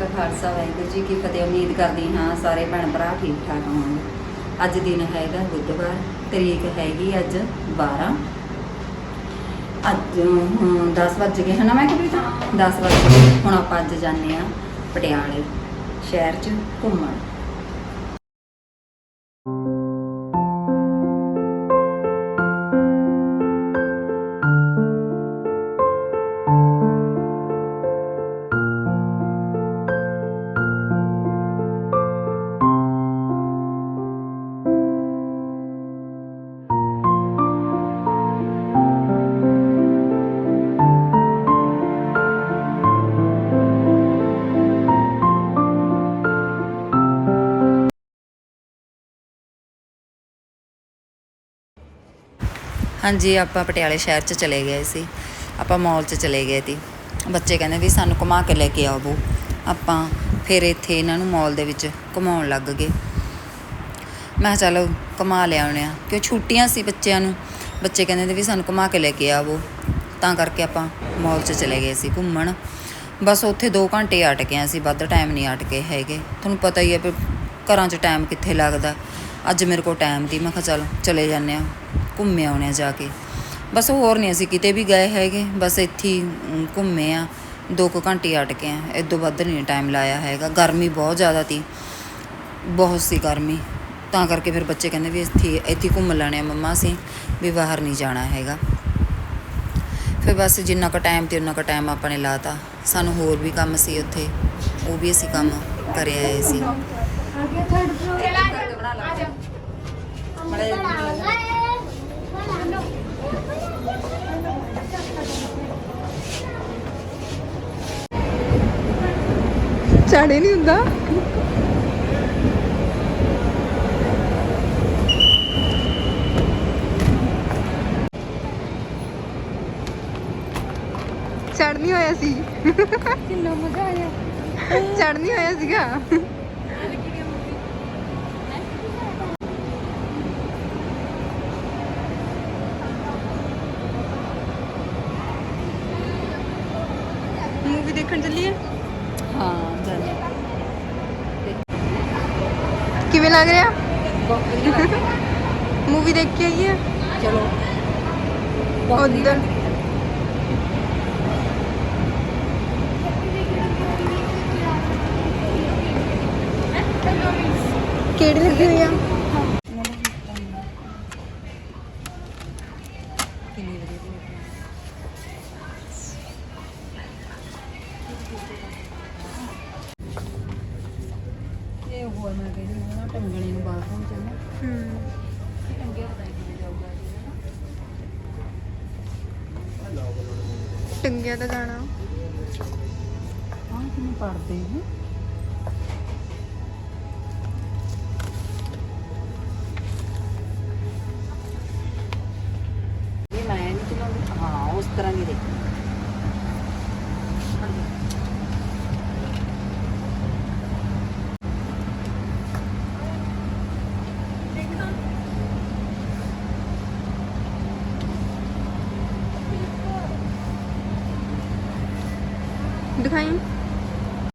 ਕਾ ਖਾਲਸਾ, ਵਾਹਿਗੁਰੂ ਜੀ ਕੀ ਫਤਿਹ। ਉਮੀਦ ਕਰਦੀ ਹਾਂ ਸਾਰੇ ਭੈਣ ਭਰਾ ਠੀਕ ਠਾਕ ਹੋਣਗੇ। ਅੱਜ ਦਿਨ ਹੈਗਾ ਬੁੱਧਵਾਰ, ਤਰੀਕ ਹੈਗੀ ਅੱਜ 12 ਅੱਜ, ਹੁਣ 10 ਵੱਜ ਗਏ ਹਨਾ ਮੈਂ ਕਿਹਾ ਤਾਂ 10 ਵੱਜ ਗਏ। ਹੁਣ ਆਪਾਂ ਅੱਜ ਜਾਂਦੇ ਆ ਪਟਿਆਲੇ ਸ਼ਹਿਰ 'ਚ ਘੁੰਮਣ। ਹਾਂਜੀ, ਆਪਾਂ ਪਟਿਆਲੇ ਸ਼ਹਿਰ 'ਚ ਚਲੇ ਗਏ ਸੀ। ਆਪਾਂ ਮਾਲ 'ਚ ਚਲੇ ਗਏ ਸੀ। ਬੱਚੇ ਕਹਿੰਦੇ ਵੀ ਸਾਨੂੰ ਘੁਮਾ ਕੇ ਲੈ ਕੇ ਆਵੋ ਆਪਾਂ ਫਿਰ ਇੱਥੇ ਇਹਨਾਂ ਨੂੰ ਮਾਲ ਦੇ ਵਿੱਚ ਘੁਮਾਉਣ ਲੱਗ ਗਏ। ਮੈਂ ਕਿਹਾ ਚਲੋ ਘੁਮਾ ਲਿਆਉਣੇ ਆ ਕਿਉਂ ਛੁੱਟੀਆਂ ਸੀ ਬੱਚਿਆਂ ਨੂੰ। ਬੱਚੇ ਕਹਿੰਦੇ ਨੇ ਵੀ ਸਾਨੂੰ ਘੁਮਾ ਕੇ ਲੈ ਕੇ ਆਵੋ ਤਾਂ ਕਰਕੇ ਆਪਾਂ ਮਾਲ 'ਚ ਚਲੇ ਗਏ ਸੀ ਘੁੰਮਣ। ਬਸ ਉੱਥੇ 2 ਘੰਟੇ ਅਟਕੇ ਸੀ। ਵੱਧ ਟਾਈਮ ਨਹੀਂ ਅਟਕੇ ਹੈਗੇ। ਤੁਹਾਨੂੰ ਪਤਾ ਹੀ ਹੈ ਵੀ ਘਰਾਂ 'ਚ ਟਾਈਮ ਕਿੱਥੇ ਲੱਗਦਾ। ਅੱਜ ਮੇਰੇ ਕੋਲ ਟਾਈਮ ਦੀ ਮੈਂ ਕਿਹਾ ਚਲ ਚਲੇ ਜਾਂਦੇ ਆ ਘੁੰਮੇ ਆਉਣੇ ਆ ਜਾ ਕੇ। ਬਸ ਹੋਰ ਨਹੀਂ ਅਸੀਂ ਕਿਤੇ ਵੀ ਗਏ ਹੈਗੇ। ਬਸ ਇੱਥੇ ਘੁੰਮੇ ਆ 2 ਕੁ ਘੰਟੇ ਅਟਕੇ ਆ ਇਦੋਂ ਵੱਧ ਨਹੀਂ ਟਾਈਮ ਲਾਇਆ ਹੈਗਾ। ਗਰਮੀ ਬਹੁਤ ਜ਼ਿਆਦਾ ਤੀ। ਬਹੁਤ ਸੀ ਗਰਮੀ। ਤਾਂ ਕਰਕੇ ਫਿਰ ਬੱਚੇ ਕਹਿੰਦੇ ਵੀ ਇੱਥੇ ਇੱਥੇ ਘੁੰਮ ਲੈਣੇ ਆ ਮੰਮਾ ਅਸੀਂ, ਵੀ ਬਾਹਰ ਨਹੀਂ ਜਾਣਾ ਹੈਗਾ। ਫਿਰ ਬਸ ਜਿੰਨਾ ਕੁ ਟਾਈਮ ਤੇ, ਉਨਾ ਕੁ ਟਾਈਮ ਆਪਾਂ ਨੇ ਲਾਤਾ। ਸਾਨੂੰ ਹੋਰ ਵੀ ਕੰਮ ਸੀ ਉੱਥੇ। ਉਹ ਵੀ ਅਸੀਂ ਕੰਮ ਕਰਿਆ ਆਏ ਸੀ। ਝਾੜੇ ਨਹੀਂ ਹੁੰਦਾ। ਚੜ ਨਹੀਂ ਹੋਇਆ ਸੀ। ਕਿੰਨਾ ਮਜ਼ਾ ਆਇਆ। ਚੜ ਨਹੀਂ ਹੋਇਆ ਸੀਗਾ। ਮੂਵੀ ਦੇਖਣ ਚੱਲੀਏ ਹਾਂ ਜਾਨੇ ਕਿਵੇਂ ਲੱਗ ਰਿਹਾ ਮੂਵੀ ਦੇਖ ਕੇ ਆਈਏ ਚਲੋ ਉਧਰ ਕਿਹੜੀ ਲੱਗੀ ਹੋਈ ਆ ਟੰਗਣੇ ਨੂੰ ਬਾਥਰੂਮ ਚ ਨਾ ਹੂੰ ਟੰਗਿਆ ਪਤਾ ਨਹੀਂ ਜਾਊਗਾ ਟੰਗਿਆ ਤਾਂ ਜਾਣਾ ਹਾਂ ਕਿਵੇਂ ਪੜਦੇ ਹੈ ਇਹ ਮੈਂ ਨਹੀਂ ਚਲਾਉਂਦੀ। ਹਾਂ, ਉਸ ਤਰ੍ਹਾਂ ਦੀ ਦੇਖ। दिखाएं